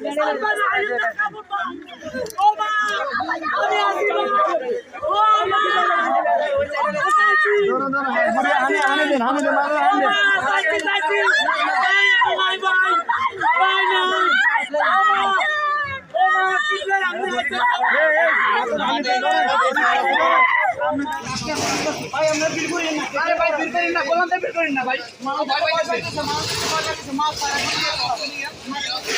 আরেকজন এ আমদার লোকের লোক আমার পাশে চাপা। ছিল কেন কসকা ক্লিনিকে চাকরি করে সে ফেনিকে আসছিল কেন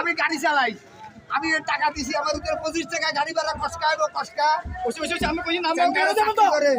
আমি গাড়ি চালাই। আমি টাকা দিছি আমার উপরে পঁচিশ টাকা গাড়ি ভাড়া কসকা এবং কসকা চাকরি করে।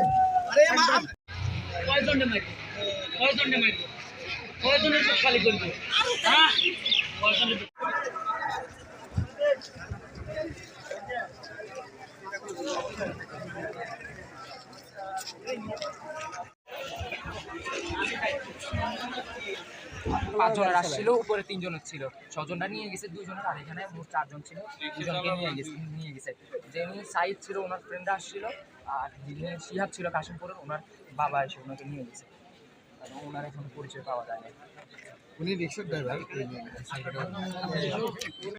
পাঁচজনের আসছিল উপরে তিনজনের ছিল ছজনটা নিয়ে গেছে দুজনের আর এখানে মোট চারজন ছিল। দুজনকে নিয়ে গেছে নিয়ে গেছে। যেমনি সাইদ ছিল ওনার ফ্রেন্ডরা আসছিল আর যিনি শিহাব ছিল কাশিমপুরের ওনার বাবা এসে ওনাকে নিয়ে গেছে। ওনার এখন পরিচয় পাওয়া যায় না উনি রিক্সার ড্রাইভার